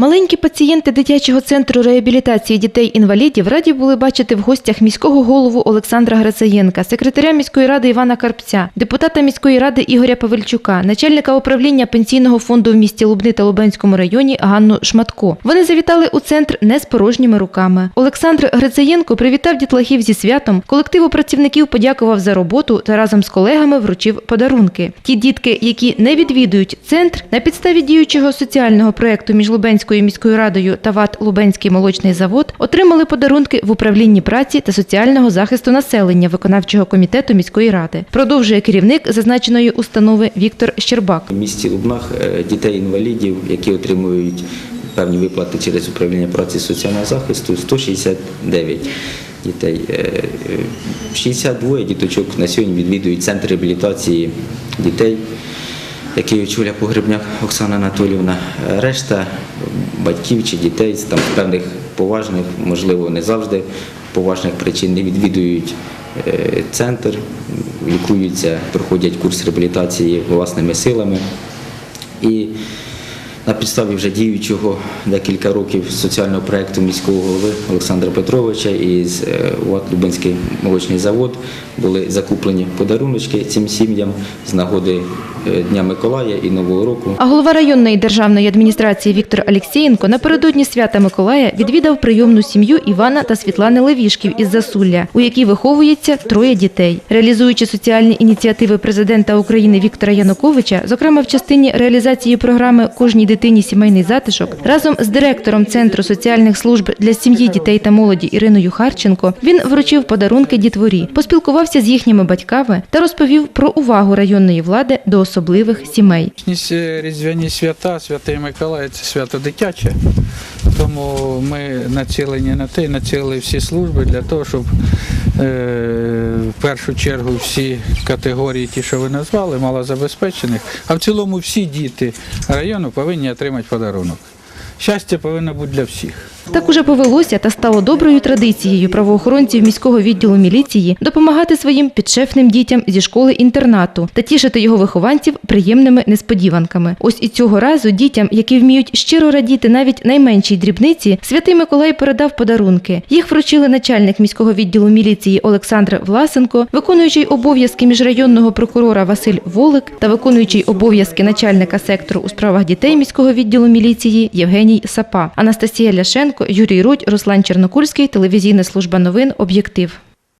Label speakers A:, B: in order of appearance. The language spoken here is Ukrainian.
A: Маленькі пацієнти дитячого центру реабілітації дітей-інвалідів раді були бачити в гостях міського голову Олександра Грицаєнка, секретаря міської ради Івана Карпця, депутата міської ради Ігоря Павельчука, начальника управління пенсійного фонду в місті Лубни та Лубенському районі Ганну Шматко. Вони завітали у центр не з порожніми руками. Олександр Грицаєнко привітав дітлахів зі святом. Колективу працівників подякував за роботу та разом з колегами вручив подарунки. Ті дітки, які не відвідують центр, на підставі діючого соціального проекту між Лубенською міською радою та ВАТ Лубенський молочний завод отримали подарунки в управлінні праці та соціального захисту населення виконавчого комітету міської ради. Продовжує керівник зазначеної установи Віктор Щербак.
B: В місті Лубнах е, дітей-інвалідів, які отримують певні виплати через управління праці соціального захисту, 169 дітей. Е, е, 62 діточок на сьогодні відвідують центр реабілітації дітей, який очолює погребняк Оксана Анатолівна. Е, Решта батьків чи дітей з певних поважних, можливо, не завжди поважних причин не відвідують е, центр, лікуються, проходять курс реабілітації власними силами. І на підставі вже діючого декілька років соціального проєкту міського голови Олександра Петровича і з е, УАТ Лубенський молочний завод були закуплені подаруночки цим сім'ям з нагоди Дня Миколая і Нового року.
A: А голова районної державної адміністрації Віктор Алєксєєнко напередодні свята Миколая відвідав прийомну сім'ю Івана та Світлани Левішків із Засулля, у якій виховується троє дітей. Реалізуючи соціальні ініціативи президента України Віктора Януковича, зокрема в частині реалізації програми Кожній дитині сімейний затишок, разом з директором Центру соціальних служб для сім'ї, дітей та молоді Іриною Харченко, він вручив подарунки дітворі, поспілкувався з їхніми батьками та розповів про увагу районної влади до особливих сімей.
C: Різдвяні свята, Святий Миколай це свято дитяче. Тому ми націлені на те, націлили всі служби для того, щоб е, в першу чергу всі категорії, ті, що ви назвали, малозабезпечених, а в цілому всі діти району повинні отримати подарунок. Щастя повинно бути для всіх.
A: Так уже повелося та стало доброю традицією правоохоронців міського відділу міліції допомагати своїм підшефним дітям зі школи-інтернату та тішити його вихованців приємними несподіванками. Ось і цього разу дітям, які вміють щиро радіти навіть найменшій дрібниці, святий Миколай передав подарунки. Їх вручили начальник міського відділу міліції Олександр Власенко, виконуючий обов'язки міжрайонного прокурора Василь Волик та виконуючий обов'язки начальника сектору у справах дітей міського відділу міліції Євгеній Сапа, Анастасія Ляшенко, Юрій Рудь, Руслан Чернокульський, телевізійна служба новин Об'єктив.